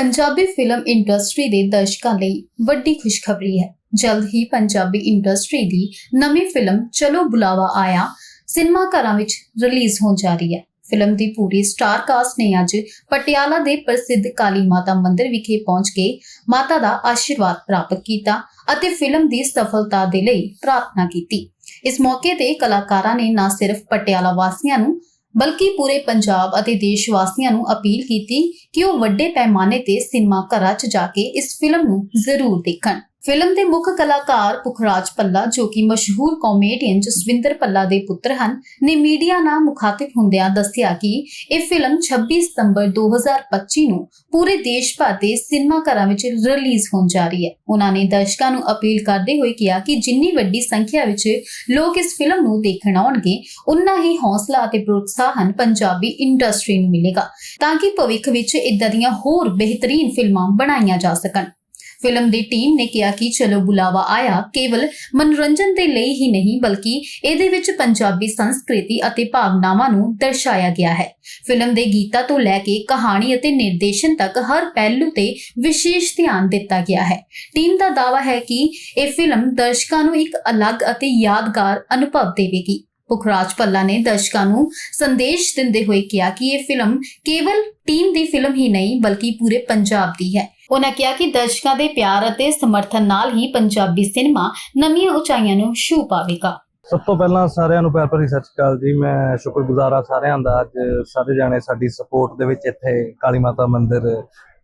Punjabi film industry ਦੇ ਦਰਸ਼ਕਾਂ ਲਈ ਵੱਡੀ ਖੁਸ਼ਖਬਰੀ ਹੈ। ਜਲਦ ਹੀ ਪੰਜਾਬੀ ਇੰਡਸਟਰੀ ਦੀ ਨਵੀਂ ਫਿਲਮ ਚਲੋ ਬੁਲਾਵਾ ਆਇਆ। ਸਿਨੇਮਾ ਘਰਾਂ ਵਿੱਚ ਰਿਲੀਜ਼ ਹੋਣ ਜਾ ਰਹੀ ਹੈ। ਫਿਲਮ ਦੀ ਪੂਰੀ ਸਟਾਰ ਕਾਸਟ ਨੇ ਅੱਜ ਪਟਿਆਲਾ ਦੇ ਪ੍ਰਸਿੱਧ ਕਾਲੀ ਮਾਤਾ ਮੰਦਿਰ ਵਿਖੇ ਪਹੁੰਚ ਕੇ ਮਾਤਾ ਦਾ ਆਸ਼ੀਰਵਾਦ ਪ੍ਰਾਪਤ ਕੀਤਾ ਅਤੇ ਫਿਲਮ ਦੀ ਸਫਲਤਾ ਦੇ ਲਈ ਪ੍ਰਾਰਥਨਾ ਕੀਤੀ। ਇਸ ਮੌਕੇ ਤੇ ਕਲਾਕਾਰਾਂ ਨੇ ਨਾ ਸਿਰਫ ਪਟਿਆਲਾ ਵਾਸੀਆਂ ਨੂੰ ਬਲਕਿ ਪੂਰੇ ਪੰਜਾਬ ਅਤੇ ਦੇਸ਼ ਵਾਸੀਆਂ ਨੂੰ ਅਪੀਲ ਕੀਤੀ ਕਿ ਉਹ ਵੱਡੇ ਪੈਮਾਨੇ ਤੇ ਸਿਨੇਮਾ ਘਰਾਂ 'ਚ ਜਾ ਕੇ ਇਸ ਫਿਲਮ ਨੂੰ ਜ਼ਰੂਰ ਦੇਖਣ। ਫਿਲਮ ਦੇ ਮੁੱਖ ਕਲਾਕਾਰ ਪੁਖਰਾਜ ਪੱਲਾ ਜੋ ਕਿ ਮਸ਼ਹੂਰ ਕਾਮੇਡੀਅਨ ਜਸਵਿੰਦਰ ਪੱਲਾ ਦੇ ਪੁੱਤਰ ਹਨ, ਨੇ ਮੀਡੀਆ ਨਾਲ ਮੁਖਾਤਿਬ ਹੁੰਦਿਆਂ ਦੱਸਿਆ ਕਿ ਇਹ ਫਿਲਮ 26 ਸਤੰਬਰ 2025 ਨੂੰ ਪੂਰੇ ਦੇਸ਼ ਭਰ ਦੇ ਸਿਨੇਮਾ ਘਰਾਂ ਵਿੱਚ ਰਿਲੀਜ਼ ਹੋਣ ਜਾ ਰਹੀ ਹੈ। ਉਹਨਾਂ ਨੇ ਦਰਸ਼ਕਾਂ ਨੂੰ ਅਪੀਲ ਕਰਦੇ ਹੋਏ ਕਿਹਾ ਕਿ ਜਿੰਨੀ ਵੱਡੀ ਸੰਖਿਆ ਵਿੱਚ ਲੋਕ ਇਸ ਫਿਲਮ ਨੂੰ ਦੇਖਣ ਆਉਣਗੇ, ਉਨਾ ਹੀ ਹੌਸਲਾ ਅਤੇ ਪ੍ਰੋਤਸਾਹਨ ਪੰਜਾਬੀ ਇੰਡਸਟਰੀ ਨੂੰ ਮਿਲੇਗਾ, ਤਾਂ ਕਿ ਭਵਿੱਖ ਵਿੱਚ ਇਦਾਂ ਦੀਆਂ ਹੋਰ ਬਿਹਤਰੀਨ ਫਿਲਮਾਂ ਬਣਾਈਆਂ ਜਾ ਸਕਣ। ਫਿਲਮ ਦੀ ਟੀਮ ਨੇ ਕਿਹਾ ਕਿ ਚਲੋ ਬੁਲਾਵਾ ਆਇਆ, ਕੇਵਲ ਮਨੋਰੰਜਨ ਦੇ ਲਈ ਹੀ ਨਹੀਂ, ਬਲਕਿ ਇਹਦੇ ਵਿੱਚ ਪੰਜਾਬੀ ਸੰਸਕ੍ਰਿਤੀ ਅਤੇ ਭਾਵਨਾਵਾਂ ਨੂੰ ਦਰਸਾਇਆ ਗਿਆ ਹੈ। ਫਿਲਮ ਦੇ ਗੀਤਾਂ ਤੋਂ ਲੈ ਕੇ ਕਹਾਣੀ ਅਤੇ ਨਿਰਦੇਸ਼ਨ ਤੱਕ ਹਰ ਪਹਿਲੂ ਤੇ ਵਿਸ਼ੇਸ਼ ਧਿਆਨ ਦਿੱਤਾ ਗਿਆ ਹੈ। ਟੀਮ ਦਾ ਦਾਅਵਾ ਹੈ ਕਿ ਇਹ ਫਿਲਮ ਦਰਸ਼ਕਾਂ ਨੂੰ ਇੱਕ ਅਲੱਗ ਅਤੇ ਯਾਦਗਾਰ ਅਨੁਭਵ ਦੇਵੇਗੀ। ਪੁਖਰਾਜ ਪੱਲਾ ਨੇ ਦਰਸ਼ਕਾਂ ਨੂੰ ਸੰਦੇਸ਼ ਦਿੰਦੇ ਹੋਏ ਕਿਹਾ ਕਿ ਇਹ ਫਿਲਮ ਕੇਵਲ ਟੀਮ ਦੀ ਫਿਲਮ ਹੀ ਨਹੀਂ, ਬਲਕਿ ਪੂਰੇ ਪੰਜਾਬ ਦੀ ਹੈ। ਉਹਨਾਂ ਕਿਹਾ ਕਿ ਦਰਸ਼ਕਾਂ ਦੇ ਪਿਆਰ ਅਤੇ ਸਮਰਥਨ ਨਾਲ ਹੀ ਪੰਜਾਬੀ ਸਿਨੇਮਾ ਨਵੀਆਂ ਉਚਾਈਆਂ ਨੂੰ ਛੂ ਪਾਵੇਗਾ। ਸਭ ਤੋਂ ਪਹਿਲਾਂ ਸਾਰਿਆਂ ਨੂੰ ਪਿਆਰ ਭਰੀ ਸਤਿ ਸ਼੍ਰੀ ਅਕਾਲ ਜੀ। ਮੈਂ ਸ਼ੁਕਰਗੁਜ਼ਾਰ ਹਾਂ ਸਾਰਿਆਂ ਦਾ। ਅੱਜ ਸਾਰੇ ਜਾਣੇ ਸਾਡੀ ਸਪੋਰਟ ਦੇ ਵਿੱਚ ਇੱਥੇ ਕਾਲੀ ਮਾਤਾ ਮੰਦਿਰ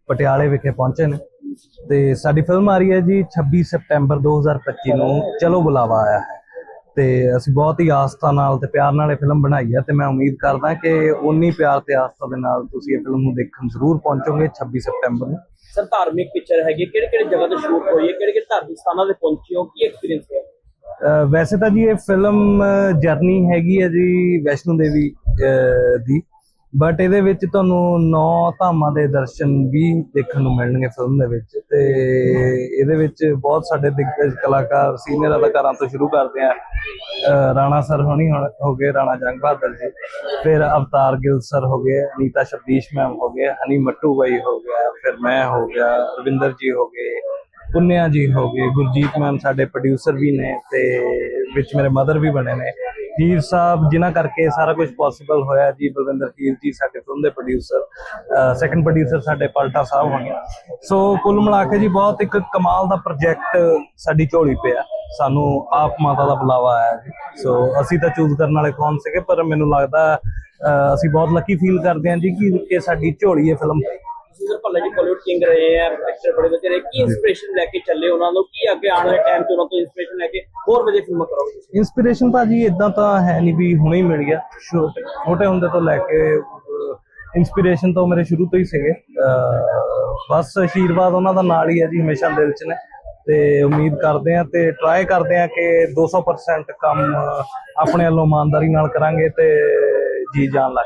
ਪਟਿਆਲੇ ਵਿਖੇ ਪਹੁੰਚੇ ਨੇ। ਤੇ ਸਾਡੀ ਫਿਲਮ ਆ ਰਹੀ ਹੈ ਜੀ 26 ਸਪਟੈਂਬਰ 2025 ਨੂੰ ਚਲੋ ਬੁਲਾਵਾ ਆਇਆ ਹੈ। ਤੇ ਅਸੀਂ ਬਹੁਤ ਹੀ ਆਸਥਾ ਨਾਲ ਤੇ ਪਿਆਰ ਨਾਲ ਇਹ ਫਿਲਮ ਬਣਾਈ ਹੈ ਤੇ ਮੈਂ ਉਮੀਦ ਕਰਦਾ ਕਿ ਉਨੀ ਪਿਆਰ ਤੇ ਆਸਥਾ ਦੇ ਨਾਲ ਤੁਸੀਂ ਇਹ ਫਿਲਮ ਨੂੰ ਦੇਖਣ ਜ਼ਰੂਰ ਪਹੁੰਚੋਗੇ 26 ਸਪਟੈਂਬਰ ਨੂੰ। ਸਰ ਧਾਰਮਿਕ ਪਿਕਚਰ ਹੈਗੀ ਕਿਹੜੇ ਕਿਹੜੇ ਜਗ੍ਹਾ ਤੇ ਸ਼ੂਟ ਹੋਈ ਹੈ ਕਿਹੜੇ ਕਿਹੜੇ ਧਾਰਮਿਕ ਸਥਾਨਾਂ ਤੇ ਪਹੁੰਚੇ ਹੋ ਕੀ ਐਕਸਪੀਰੀਅੰਸ ਹੈ? ਵੈਸੇ ਤਾਂ ਜੀ ਇਹ ਫਿਲਮ ਜਰਨੀ ਹੈਗੀ ਹੈ ਜੀ ਵੈਸ਼ਨੂ ਦੇਵੀ ਦੀ। ਬਟ ਇਹਦੇ ਵਿੱਚ ਤੁਹਾਨੂੰ ਨੌ ਧਾਮਾਂ ਦੇ ਦਰਸ਼ਨ ਵੀ ਦੇਖਣ ਨੂੰ ਮਿਲਣਗੇ ਫਿਲਮ ਦੇ ਵਿੱਚ ਤੇ ਇਹਦੇ ਵਿੱਚ ਬਹੁਤ ਸਾਡੇ ਦਿੱਗਜ ਕਲਾਕਾਰ ਸੀਨੀਅਰ ਅਦਾਕਾਰਾਂ ਤੋਂ ਸ਼ੁਰੂ ਕਰਦੇ ਆ ਰਾਣਾ ਸਰ ਹੋਣੀ ਹੁਣ- ਹੋ ਗਏ, ਰਾਣਾ ਜੰਗ ਬਹਾਦਰ ਜੀ। ਫਿਰ ਅਵਤਾਰ ਗਿੱਲ ਸਰ ਹੋ ਗਏ, ਅਨੀਤਾ ਸ਼ਬਦੀਸ਼ ਮੈਮ ਹੋ ਗਏ, ਹਨੀ ਮੱਟੂ ਬਾਈ ਹੋ ਗਿਆ, ਫਿਰ ਮੈਂ ਹੋ ਗਿਆ, ਰਵਿੰਦਰ ਜੀ ਹੋ ਗਏ, ਪੁੰਨਿਆ ਜੀ ਹੋ ਗਏ, ਗੁਰਜੀਤ ਮੈਮ ਸਾਡੇ ਪ੍ਰੋਡਿਊਸਰ ਵੀ ਨੇ ਤੇ ਵਿੱਚ ਮੇਰੇ ਮਦਰ ਵੀ ਬਣੇ ਨੇ। ਹੀਰ ਸਾਹਿਬ, ਜਿਨ੍ਹਾਂ ਕਰਕੇ ਸਾਰਾ ਕੁਝ ਪੋਸੀਬਲ ਹੋਇਆ ਜੀ, ਬਲਵਿੰਦਰ ਹੀਰ ਜੀ ਸਾਡੇ ਫਿਲਮ ਦੇ ਪ੍ਰੋਡਿਊਸਰ ਸੈਕੰਡ ਪ੍ਰੋਡਿਊਸਰ ਸਾਡੇ ਪਲਟਾ ਸਾਹਿਬ ਹੋਣਗੇ। ਸੋ ਕੁੱਲ ਮਿਲਾ ਕੇ ਜੀ ਬਹੁਤ ਇੱਕ ਕਮਾਲ ਦਾ ਪ੍ਰੋਜੈਕਟ ਸਾਡੀ ਝੋਲੀ ਪਿਆ ਸਾਨੂੰ ਆਪ ਮਾਤਾ ਦਾ ਬੁਲਾਵਾ ਆਇਆ ਜੀ। ਸੋ ਅਸੀਂ ਤਾਂ ਚੂਜ਼ ਕਰਨ ਵਾਲੇ ਕੌਣ ਸੀਗੇ, ਪਰ ਮੈਨੂੰ ਲੱਗਦਾ ਅਸੀਂ ਬਹੁਤ ਲੱਕੀ ਫੀਲ ਕਰਦੇ ਹਾਂ ਜੀ ਕਿ ਸਾਡੀ ਝੋਲੀ ਇਹ ਫਿਲਮ ਤੁਸੀਂ ਸਰ ਭੱਲਾ ਜੀ ਬਾਲੀਵੁੱਡ ਕਿੰਗ ਰਹੇ ਆ ਐਕਟਰ ਬੜੇ ਵਧੀਆ ਰਹੇ ਕੀ ਇਨਸਪੀਰੇਸ਼ਨ ਲੈ ਕੇ ਚੱਲੇ ਉਹਨਾਂ ਨੂੰ? ਕੀ ਅੱਗੇ ਆਉਣ ਵਾਲੇ ਟਾਈਮ ਤੇ ਉਹਨਾਂ ਤੋਂ ਇਨਸਪੀਰੇਸ਼ਨ ਲੈ ਕੇ ਹੋਰ ਵਧੀਆ ਫਿਲਮਾਂ ਕਰੋਗੇ? ਇਨਸਪੀਰੇਸ਼ਨ ਭਾਜੀ ਇਦਾਂ ਤਾਂ ਹੈ ਨਹੀਂ ਵੀ ਹੁਣੇ ਹੀ ਮਿਲ ਗਿਆ। ਛੋਟੇ ਹੁੰਦੇ ਤੋਂ ਲੈ ਕੇ ਇਨਸਪੀਰੇਸ਼ਨ ਤਾਂ ਮੇਰੇ ਸ਼ੁਰੂ ਤੋਂ ਹੀ ਸੀਗੇ। ਬਸ ਆਸ਼ੀਰਵਾਦ ਉਹਨਾਂ ਦਾ ਨਾਲ ਹੀ ਹੈ ਜੀ, ਹਮੇਸ਼ਾ ਦਿਲ 'ਚ ਨੇ। ਤੇ ਉਮੀਦ ਕਰਦੇ ਆ ਤੇ ਟਰਾਈ ਕਰਦੇ ਆ ਕਿ 200% ਕੰਮ ਆਪਣੇ ਵੱਲੋਂ ਇਮਾਨਦਾਰੀ ਨਾਲ ਕਰਾਂਗੇ ਤੇ ਜੀ ਜਾਨ ਲਾ ਕੇ